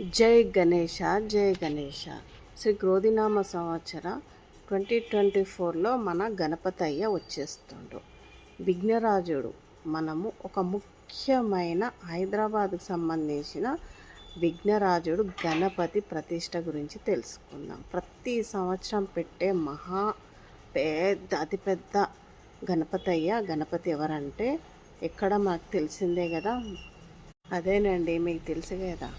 జై గణేష జై గణేష శ్రీ క్రోధినామ సంవత్సర ట్వంటీ ట్వంటీ ఫోర్లో మన గణపతయ్య వచ్చేస్తుండు. విఘ్నరాజుడు మనము ఒక ముఖ్యమైన హైదరాబాద్కు సంబంధించిన విఘ్నరాజుడు గణపతి ప్రతిష్ట గురించి తెలుసుకుందాం. ప్రతి సంవత్సరం పెట్టే మహా పెద్ద అతిపెద్ద గణపతయ్య గణపతి ఎవరంటే ఎక్కడ మాకు తెలిసిందే కదా? అదేనండి మీకు తెలుసు కదా?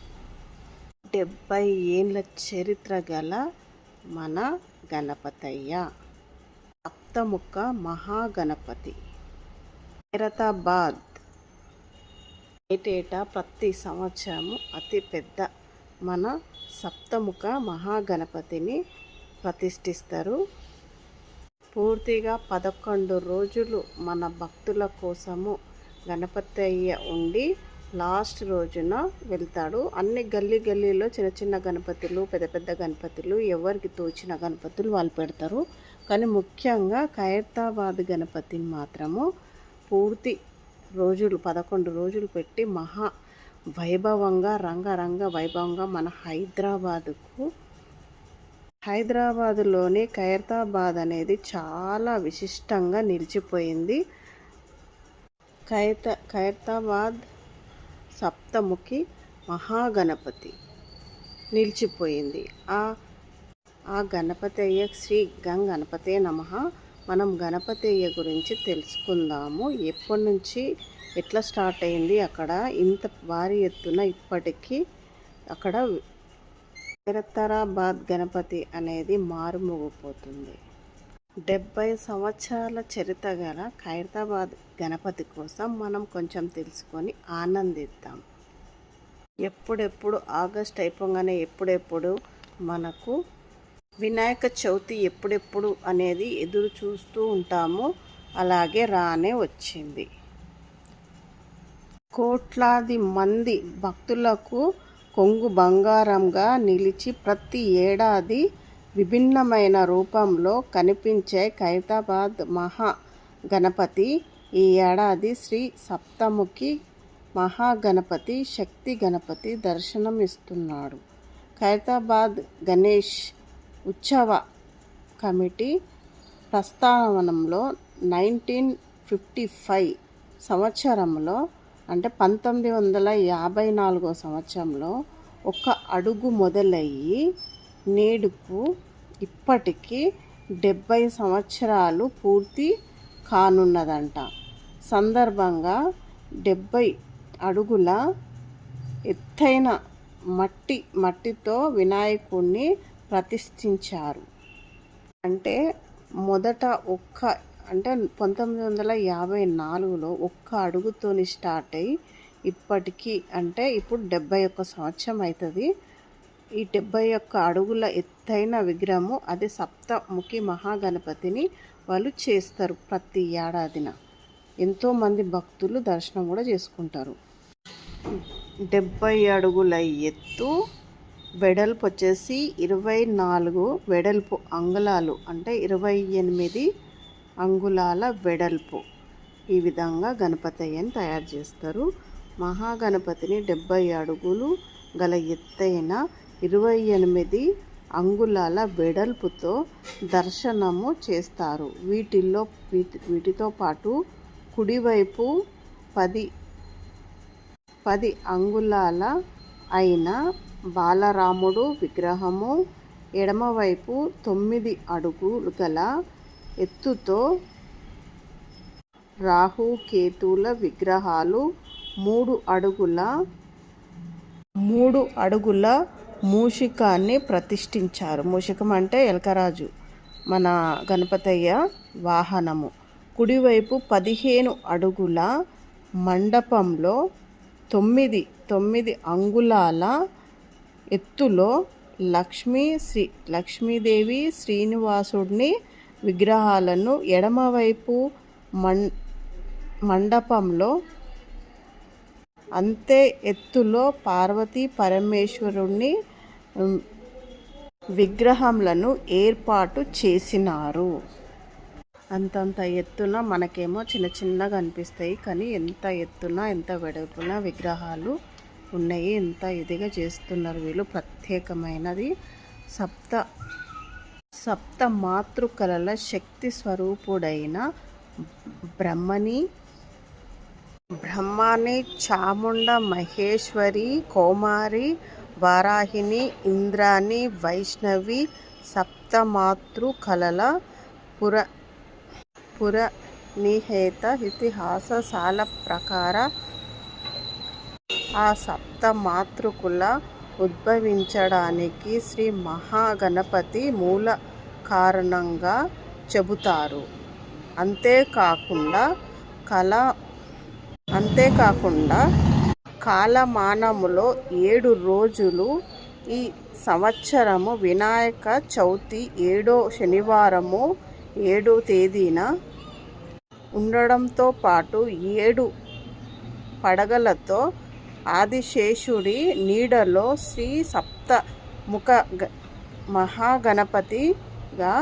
డెబ్బై ఏండ్ల చరిత్ర గల మన గణపతయ్య. సప్తముఖ మహాగణపతి. ఖైరతాబాద్ ఏటేటా ప్రతి సంవత్సరము అతి పెద్ద మన సప్తముఖ మహాగణపతిని ప్రతిష్ఠిస్తారు. పూర్తిగా పదకొండు రోజులు మన భక్తుల కోసము గణపతయ్య ఉండి లాస్ట్ రోజున వెళ్తాడు. అన్ని గల్లీ గల్లీలో చిన్న చిన్న గణపతులు పెద్ద పెద్ద గణపతులు ఎవరికి తోచిన గణపతులు వాళ్ళు పెడతారు. కానీ ముఖ్యంగా ఖైరతాబాద్ గణపతిని మాత్రము పూర్తి రోజులు పదకొండు రోజులు పెట్టి మహా వైభవంగా రంగరంగ వైభవంగా మన హైదరాబాదుకు హైదరాబాదులోని ఖైరతాబాద్ అనేది చాలా విశిష్టంగా నిలిచిపోయింది. ఖైరత ఖైరతాబాద్ సప్తముఖి మహాగణపతి నిలిచిపోయింది. ఆ ఆ గణపతయ్య శ్రీ గంగ గణపతే నమ. మనం గణపతి అయ్య గురించి తెలుసుకుందాము. ఎప్పటి నుంచి ఎట్లా స్టార్ట్ అయింది అక్కడ? ఇంత భారీ ఎత్తున ఇప్పటికీ అక్కడ ఖైరతాబాద్ గణపతి అనేది మారుమోగిపోతుంది. డెబ్బై సంవత్సరాల చరిత్ర గల ఖైరతాబాద్ గణపతి కోసం మనం కొంచెం తెలుసుకొని ఆనందిద్దాం. ఎప్పుడెప్పుడు ఆగస్ట్ అయిపోగానే ఎప్పుడెప్పుడు మనకు వినాయక చవితి ఎప్పుడెప్పుడు అనేది ఎదురు చూస్తూ ఉంటాము. అలాగే రానే వచ్చింది. కోట్లాది మంది భక్తులకు కొంగు బంగారంగా నిలిచి ప్రతి ఏడాది విభిన్నమైన రూపంలో కనిపించే ఖైరతాబాద్ మహా గణపతి. ఈ ఏడాది శ్రీ సప్తముఖి మహాగణపతి శక్తి గణపతి దర్శనం ఇస్తున్నాడు. ఖైరతాబాద్ గణేష్ ఉత్సవ కమిటీ ప్రస్తావనంలో నైన్టీన్ ఫిఫ్టీ ఫైవ్ సంవత్సరంలో అంటే పంతొమ్మిది వందల యాభై నాలుగో సంవత్సరంలో ఒక అడుగు మొదలయ్యి నేడుకు ఇప్పటికీ డెబ్భై సంవత్సరాలు పూర్తి కానున్నదంట. సందర్భంగా డెబ్భై అడుగుల ఎత్తైన మట్టి మట్టితో వినాయకుడిని ప్రతిష్ఠించారు. అంటే మొదట ఒక్క అంటే పంతొమ్మిది వందల యాభై నాలుగులో ఒక్క అడుగుతోని స్టార్ట్ అయ్యి ఇప్పటికీ అంటే ఇప్పుడు డెబ్బై ఒక్క సంవత్సరం అవుతుంది. ఈ డెబ్బై ఒక్క అడుగుల ఎత్తైన విగ్రహము అది సప్తముఖి మహాగణపతిని వాళ్ళు చేస్తారు ప్రతి ఏడాదిన. ఎంతోమంది భక్తులు దర్శనం కూడా చేసుకుంటారు. డెబ్బై అడుగుల ఎత్తు వెడల్పు వచ్చేసి ఇరవై నాలుగు వెడల్పు అంగుళాలు అంటే ఇరవై ఎనిమిది అంగుళాల వెడల్పు ఈ విధంగా గణపతయ్యని తయారు చేస్తారు. మహాగణపతిని డెబ్బై అడుగులు గల ఎత్తైన ఇరవై ఎనిమిది అంగుళాల వెడల్పుతో దర్శనము చేస్తారు. వీటిల్లో వీటితో పాటు కుడివైపు పది పది అంగుళాల అయిన బాలరాముడు విగ్రహము ఎడమవైపు తొమ్మిది అడుగులు గల ఎత్తుతో రాహు కేతుల విగ్రహాలు మూడు అడుగుల మూడు అడుగుల మూషికాన్ని ప్రతిష్ఠించారు. మూషికం అంటే ఎలకరాజు. మన గణపతయ్య వాహనము. కుడివైపు పదిహేను అడుగుల మండపంలో తొమ్మిది తొమ్మిది అంగుళాల ఎత్తులో లక్ష్మీ శ్రీ లక్ష్మీదేవి శ్రీనివాసుడిని విగ్రహాలను ఎడమవైపు మం మండపంలో అంతే ఎత్తులో పార్వతీ పరమేశ్వరుణ్ణి విగ్రహంలను ఏర్పాటు చేసినారు. అంతంత ఎత్తున మనకేమో చిన్న చిన్నగా అనిపిస్తాయి కానీ ఎంత ఎత్తున ఎంత వెడల్పున విగ్రహాలు ఉన్నాయి ఎంత ఇదిగా చేస్తున్నారు వీళ్ళు. ప్రత్యేకమైనది సప్త సప్త మాతృకల శక్తి స్వరూపుడైన బ్రహ్మని బ్రహ్మాని చాముండ మహేశ్వరి కోమారి వారాహిని ఇంద్రాణి వైష్ణవి సప్తమాతృ కళల పుర పురనిహేత ఇతిహాసశాల ప్రకార ఆ సప్త మాతృకుల ఉద్భవించడానికి శ్రీ మహాగణపతి మూల కారణంగా చెబుతారు. అంతేకాకుండా కళ అంతేకాకుండా కాలమానములో ఏడు రోజులు ఈ సంవత్సరము వినాయక చవితి ఏడో శనివారము ఏడో తేదీన ఉండడంతో పాటు ఏడు పడగలతో ఆదిశేషుడి నీడలో శ్రీ సప్త ముఖ మహాగణపతిగా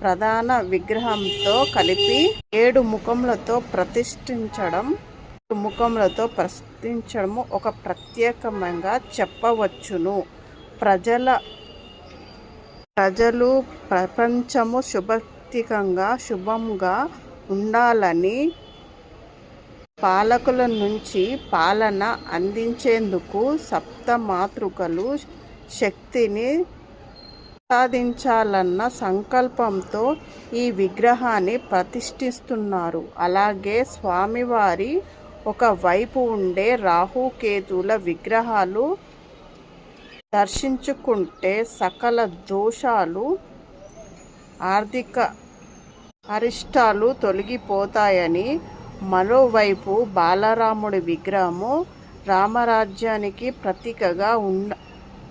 ప్రధాన విగ్రహంతో కలిపి ఏడు ముఖములతో ప్రతిష్ఠించడం ముఖములతో ప్రశ్నించడము ఒక ప్రత్యేకంగా చెప్పవచ్చును. ప్రజల ప్రజలు ప్రపంచము శుభతికంగా శుభంగా ఉండాలని పాలకుల నుంచి పాలన అందించేందుకు సప్త మాతృకలు శక్తిని సాధించాలన్న సంకల్పంతో ఈ విగ్రహాన్ని ప్రతిష్ఠిస్తున్నారు. అలాగే స్వామివారి ఒక వైపు ఉండే రాహుకేతుల విగ్రహాలు దర్శించుకుంటే సకల దోషాలు ఆర్థిక అరిష్టాలు తొలగిపోతాయని మరోవైపు బాలరాముడి విగ్రహము రామరాజ్యానికి ప్రతీకగా ఉండ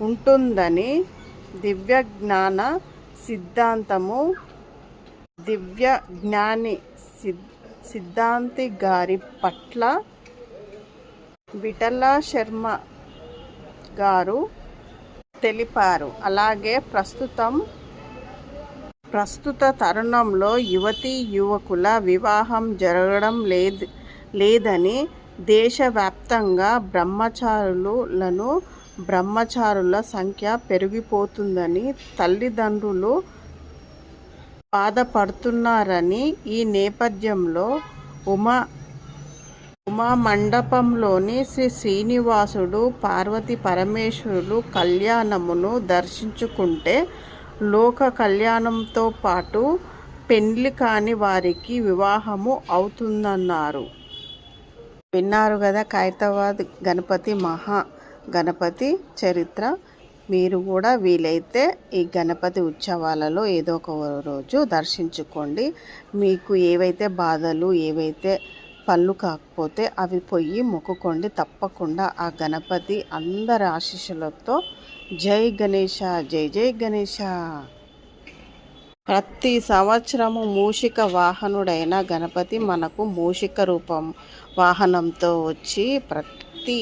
ఉంటుందని దివ్య జ్ఞాన సిద్ధాంతము దివ్య జ్ఞాని సిద్ధాంతి గారి పట్ల విఠల శర్మ గారు తెలిపారు. అలాగే ప్రస్తుతం ప్రస్తుత తరుణంలో యువతీ యువకుల వివాహం జరగడం లేదు లేదని దేశవ్యాప్తంగా బ్రహ్మచారులను బ్రహ్మచారుల సంఖ్య పెరిగిపోతుందని తల్లిదండ్రులు బాధపడుతున్నారని ఈ నేపథ్యంలో ఉమా ఉమా మండపంలోని శ్రీ శ్రీనివాసుడు పార్వతి పరమేశ్వరులు కళ్యాణమును దర్శించుకుంటే లోక కళ్యాణంతో పాటు పెండ్లి కాని వారికి వివాహము అవుతుందన్నారు. విన్నారు కదా ఖైరతాబాద్ గణపతి మహా గణపతి చరిత్ర. మీరు కూడా వీలైతే ఈ గణపతి ఉత్సవాలలో ఏదో ఒక రోజు దర్శించుకోండి. మీకు ఏవైతే బాధలు ఏవైతే పళ్ళు కాకపోతే అవి పొయ్యి మొక్కుకోండి. తప్పకుండా ఆ గణపతి అందరి ఆశీస్సులతో జై గణేష జై జై గణేష ప్రతి సంవత్సరము మూషిక వాహనుడైన గణపతి మనకు మూషిక రూపం వాహనంతో వచ్చి ప్రతి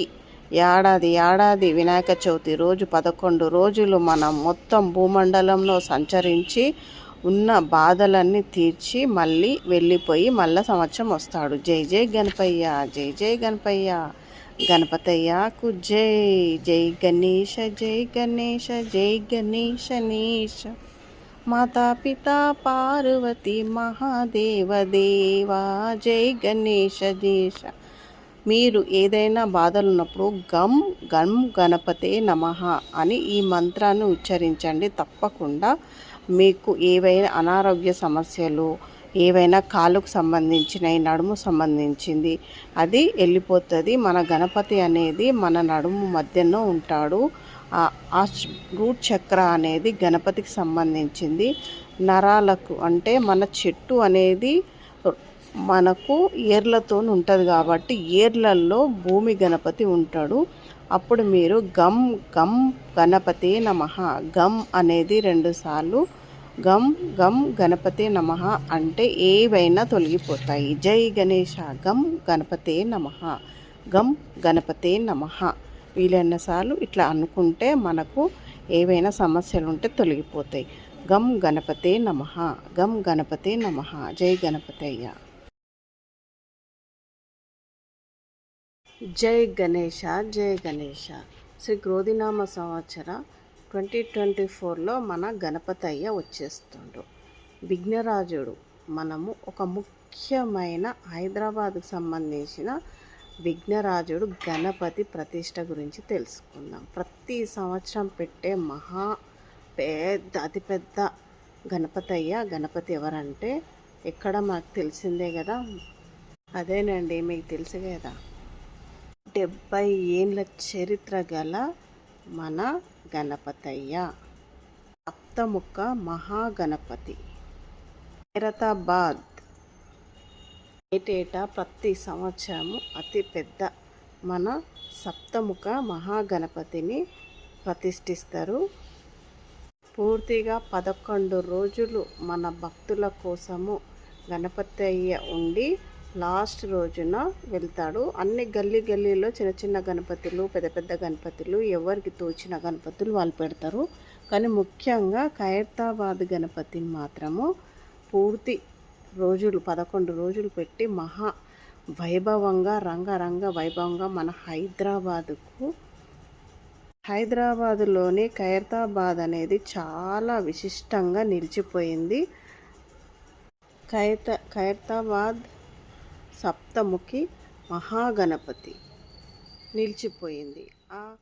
ఏడాది ఏడాది వినాయక చవితి రోజు పదకొండు రోజులు మనం మొత్తం భూమండలంలో సంచరించి ఉన్న బాధలన్నీ తీర్చి మళ్ళీ వెళ్ళిపోయి మళ్ళీ సంవత్సరం వస్తాడు. జై జై గణపయ్య జై జై గణపయ్య. గణపతయ్యకు జై. జై గణేష జై గణేష జై గణేష నీష మాతా పితా పార్వతి మహాదేవ దేవా జై గణేష దేశ మీరు ఏదైనా బాధలు ఉన్నప్పుడు గమ్ గమ్ గణపతే నమ అని ఈ మంత్రాన్ని ఉచ్చరించండి. తప్పకుండా మీకు ఏవైనా అనారోగ్య సమస్యలు ఏవైనా కాలుకు సంబంధించిన నడుము సంబంధించింది అది వెళ్ళిపోతుంది. మన గణపతి అనేది మన నడుము మధ్యలో ఉంటాడు. ఆ రూట్ చక్ర అనేది గణపతికి సంబంధించింది. నరాలకు అంటే మన చెట్టు అనేది మనకు ఏర్లతో ఉంటుంది కాబట్టి ఏర్లల్లో భూమి గణపతి ఉంటాడు. అప్పుడు మీరు గమ్ గమ్ గణపతే నమ గమ్ అనేది రెండుసార్లు గమ్ గమ్ గణపతే నమ అంటే ఏవైనా తొలగిపోతాయి. జై గణేష గమ్ గణపతే నమ గమ్ గణపతే నమ వీలైన సార్లు ఇట్లా అనుకుంటే మనకు ఏవైనా సమస్యలు ఉంటే తొలగిపోతాయి. గమ్ గణపతే నమ గమ్ గణపతే నమ జై గణపతయ్య. జై గణేష జై గణేష శ్రీ క్రోధినామ సంవత్సర ట్వంటీ ట్వంటీ ఫోర్లో మన గణపతయ్య వచ్చేస్తుండు. విఘ్నరాజుడు మనము ఒక ముఖ్యమైన హైదరాబాద్కు సంబంధించిన విఘ్నరాజుడు గణపతి ప్రతిష్ట గురించి తెలుసుకుందాం. ప్రతి సంవత్సరం పెట్టే మహా పెద్ద అతిపెద్ద గణపతయ్య గణపతి ఎవరంటే ఎక్కడ మాకు తెలిసిందే కదా? అదేనండి మీకు తెలుసు కదా? డెబ్బై ఏండ్ల చరిత్ర గల మన గణపతయ్య. సప్తముఖ మహాగణపతి. హైరతాబాద్. ఏటేటా ప్రతి సంవత్సరము అతి పెద్ద మన సప్తముఖ మహాగణపతిని ప్రతిష్ఠిస్తారు. పూర్తిగా పదకొండు రోజులు మన భక్తుల కోసము గణపతి ఉండి లాస్ట్ రోజున వెళ్తాడు. అన్ని గల్లీ గల్లీలో చిన్న చిన్న గణపతులు పెద్ద పెద్ద గణపతులు ఎవరికి తోచిన గణపతులు వాళ్ళు పెడతారు. కానీ ముఖ్యంగా ఖైరతాబాద్ గణపతిని మాత్రము పూర్తి రోజులు పదకొండు రోజులు పెట్టి మహా వైభవంగా రంగరంగ వైభవంగా మన హైదరాబాదుకు హైదరాబాదులోని ఖైరతాబాద్ అనేది చాలా విశిష్టంగా నిలిచిపోయింది. ఖైరత ఖైరతాబాద్ సప్తముఖి మహాగణపతి. నిలిచిపోయింది. ఆ